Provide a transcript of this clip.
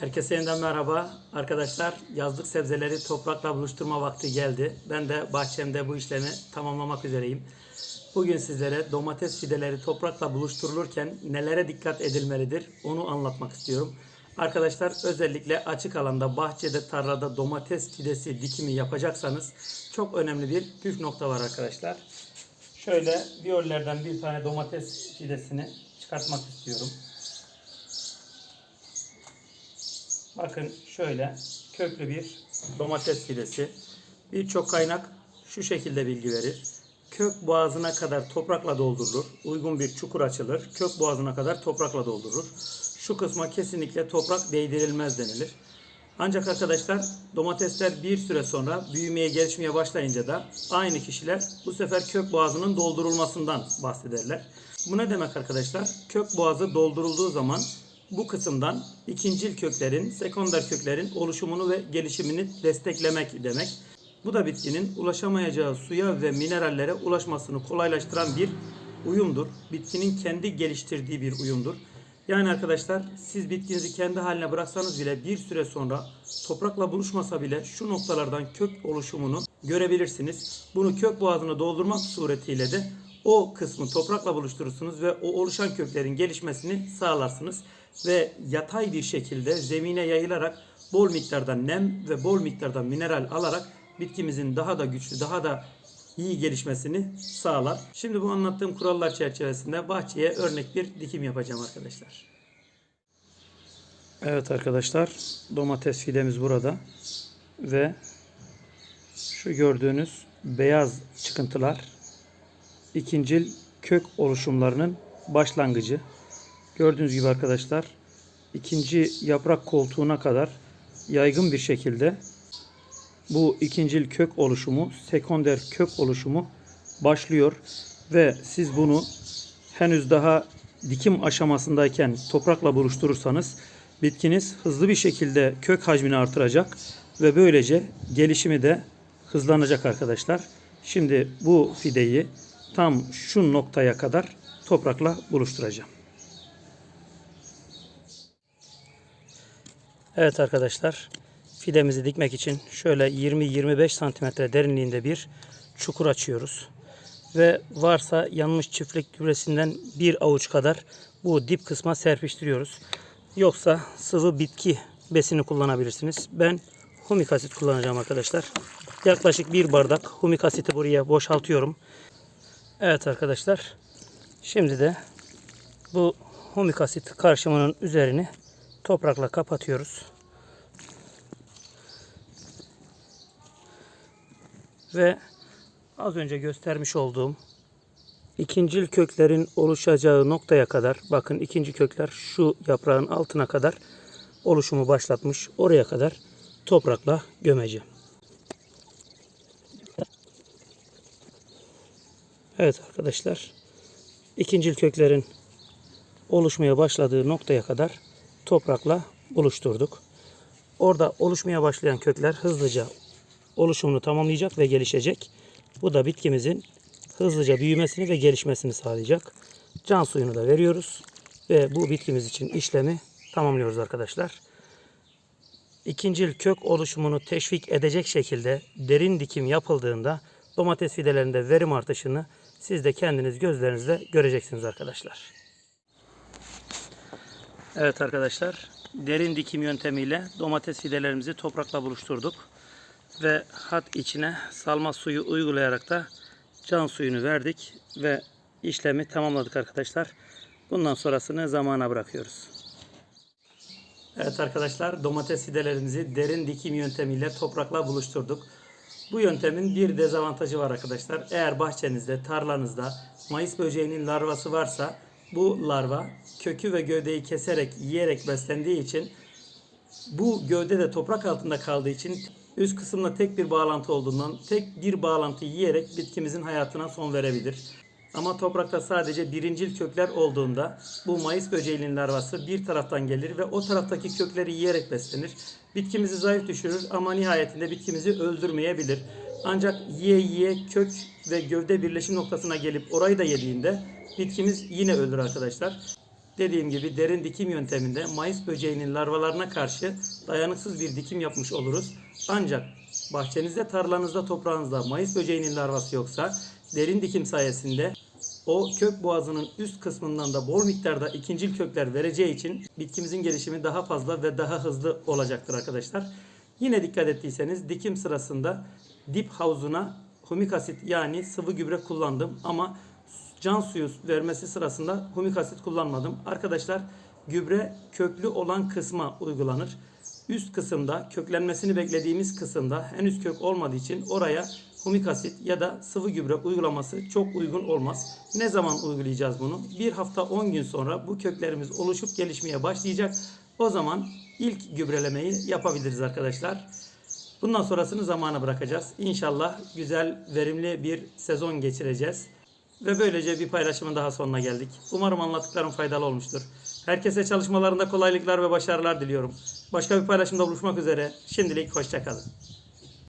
Herkese yeniden merhaba. Arkadaşlar yazlık sebzeleri toprakla buluşturma vakti geldi. Ben de bahçemde bu işlemi tamamlamak üzereyim. Bugün sizlere domates fideleri toprakla buluşturulurken nelere dikkat edilmelidir onu anlatmak istiyorum. Arkadaşlar özellikle açık alanda, bahçede, tarlada domates fidesi dikimi yapacaksanız çok önemli bir püf nokta var arkadaşlar. Şöyle viyollerden bir tane domates fidesini çıkartmak istiyorum. Bakın şöyle köklü bir domates fidesi. Birçok kaynak şu şekilde bilgi verir. Kök boğazına kadar toprakla doldurulur. Uygun bir çukur açılır. Kök boğazına kadar toprakla doldurulur. Şu kısma kesinlikle toprak değdirilmez denilir. Ancak arkadaşlar domatesler bir süre sonra büyümeye gelişmeye başlayınca da aynı kişiler bu sefer kök boğazının doldurulmasından bahsederler. Bu ne demek arkadaşlar? Kök boğazı doldurulduğu zaman bu kısımdan ikincil köklerin, sekonder köklerin oluşumunu ve gelişimini desteklemek demek. Bu da bitkinin ulaşamayacağı suya ve minerallere ulaşmasını kolaylaştıran bir uyumdur. Bitkinin kendi geliştirdiği bir uyumdur. Yani arkadaşlar siz bitkinizi kendi haline bıraksanız bile bir süre sonra toprakla buluşmasa bile şu noktalardan kök oluşumunu görebilirsiniz. Bunu kök boğazını doldurmak suretiyle de o kısmı toprakla buluşturursunuz ve o oluşan köklerin gelişmesini sağlarsınız. Ve yatay bir şekilde zemine yayılarak bol miktarda nem ve bol miktarda mineral alarak bitkimizin daha da güçlü, daha da iyi gelişmesini sağlar. Şimdi bu anlattığım kurallar çerçevesinde bahçeye örnek bir dikim yapacağım arkadaşlar. Evet arkadaşlar domates fidemiz burada ve şu gördüğünüz beyaz çıkıntılar ikincil kök oluşumlarının başlangıcı. Gördüğünüz gibi arkadaşlar ikinci yaprak koltuğuna kadar yaygın bir şekilde bu ikincil kök oluşumu, sekonder kök oluşumu başlıyor ve siz bunu henüz daha dikim aşamasındayken toprakla buluşturursanız bitkiniz hızlı bir şekilde kök hacmini artıracak ve böylece gelişimi de hızlanacak arkadaşlar. Şimdi bu fideyi tam şu noktaya kadar toprakla buluşturacağım. Evet arkadaşlar fidemizi dikmek için şöyle 20-25 santimetre derinliğinde bir çukur açıyoruz. Ve varsa yanmış çiftlik gübresinden bir avuç kadar bu dip kısma serpiştiriyoruz. Yoksa sıvı bitki besini kullanabilirsiniz. Ben humik asit kullanacağım arkadaşlar. Yaklaşık bir bardak humik asiti buraya boşaltıyorum. Evet arkadaşlar. Şimdi de bu humik asit karışımının üzerini toprakla kapatıyoruz. Ve az önce göstermiş olduğum ikincil köklerin oluşacağı noktaya kadar bakın ikinci kökler şu yaprağın altına kadar oluşumu başlatmış. Oraya kadar toprakla gömeceğim. Evet arkadaşlar ikincil köklerin oluşmaya başladığı noktaya kadar toprakla buluşturduk. Orada oluşmaya başlayan kökler hızlıca oluşumunu tamamlayacak ve gelişecek. Bu da bitkimizin hızlıca büyümesini ve gelişmesini sağlayacak. Can suyunu da veriyoruz ve bu bitkimiz için işlemi tamamlıyoruz arkadaşlar. İkincil kök oluşumunu teşvik edecek şekilde derin dikim yapıldığında domates fidelerinde verim artışını siz de kendiniz gözlerinizle göreceksiniz arkadaşlar. Evet arkadaşlar derin dikim yöntemiyle domates fidelerimizi toprakla buluşturduk ve hat içine salma suyu uygulayarak da can suyunu verdik ve işlemi tamamladık arkadaşlar. Bundan sonrasını zamana bırakıyoruz. Evet arkadaşlar domates fidelerimizi derin dikim yöntemiyle toprakla buluşturduk. Bu yöntemin bir dezavantajı var arkadaşlar. Eğer bahçenizde, tarlanızda mayıs böceğinin larvası varsa bu larva kökü ve gövdeyi keserek, yiyerek beslendiği için bu gövde de toprak altında kaldığı için üst kısımda tek bir bağlantı olduğundan tek bir bağlantı yiyerek bitkimizin hayatına son verebilir. Ama toprakta sadece birincil kökler olduğunda bu mayıs böceğinin larvası bir taraftan gelir ve o taraftaki kökleri yiyerek beslenir. Bitkimizi zayıf düşürür ama nihayetinde bitkimizi öldürmeyebilir. Ancak yiye yiye kök ve gövde birleşim noktasına gelip orayı da yediğinde bitkimiz yine ölür arkadaşlar. dediğim gibi derin dikim yönteminde mayıs böceğinin larvalarına karşı dayanıksız bir dikim yapmış oluruz. Ancak bahçenizde, tarlanızda, toprağınızda mayıs böceğinin larvası yoksa derin dikim sayesinde o kök boğazının üst kısmından da bol miktarda ikincil kökler vereceği için bitkimizin gelişimi daha fazla ve daha hızlı olacaktır arkadaşlar. Yine dikkat ettiyseniz dikim sırasında dip havuzuna humik asit yani sıvı gübre kullandım ama can suyu vermesi sırasında humik asit kullanmadım. Arkadaşlar gübre köklü olan kısma uygulanır. Üst kısımda köklenmesini beklediğimiz kısımda henüz kök olmadığı için oraya humik asit ya da sıvı gübre uygulaması çok uygun olmaz. Ne zaman uygulayacağız bunu? Bir hafta 10 gün sonra bu köklerimiz oluşup gelişmeye başlayacak. O zaman ilk gübrelemeyi yapabiliriz arkadaşlar. Bundan sonrasını zamana bırakacağız. İnşallah güzel, verimli bir sezon geçireceğiz. Ve böylece bir paylaşımın daha sonuna geldik. Umarım anlattıklarım faydalı olmuştur. Herkese çalışmalarında kolaylıklar ve başarılar diliyorum. Başka bir paylaşımda buluşmak üzere. Şimdilik hoşçakalın.